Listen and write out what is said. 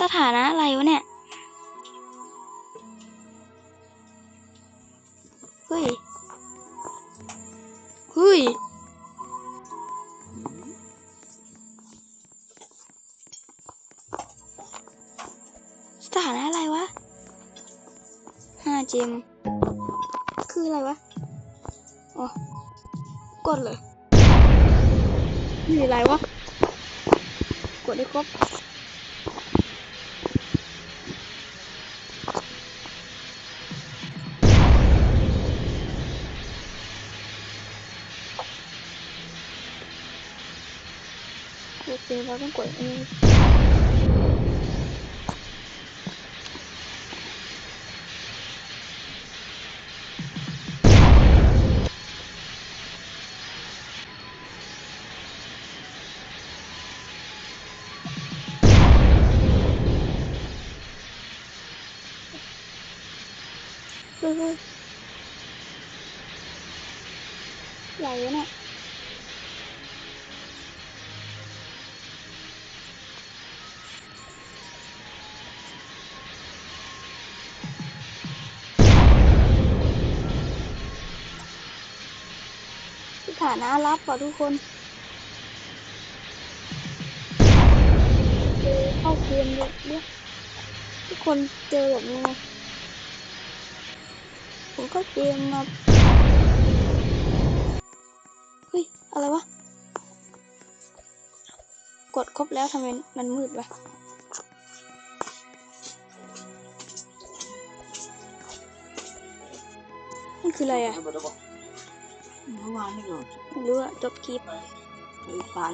สถานะอะไรวะเนี่ย เฮ้ย เฮ้ย สถานะอะไรวะห้าเจม คืออะไรวะ อ๋อ กดเลยนี่อะไรวะ กดได้ครบ โอเคเราต้อ งกดอันนี้เฮ้ยเฮ้ยใหญ่เลยเนี่ยสถานะรับก่อนทุกคนเข้าเกมเลยเนี่ยทุกคนเจอแบบนี้ไหมผมเข้าเกมมาเฮ้ย อะไรวะ กดครบแล้วทำไมมันมืดวะมันคืออะไรอะ เมื่อวานนี่ก็ไม่รู้อะจบคลิปไอ้ปลา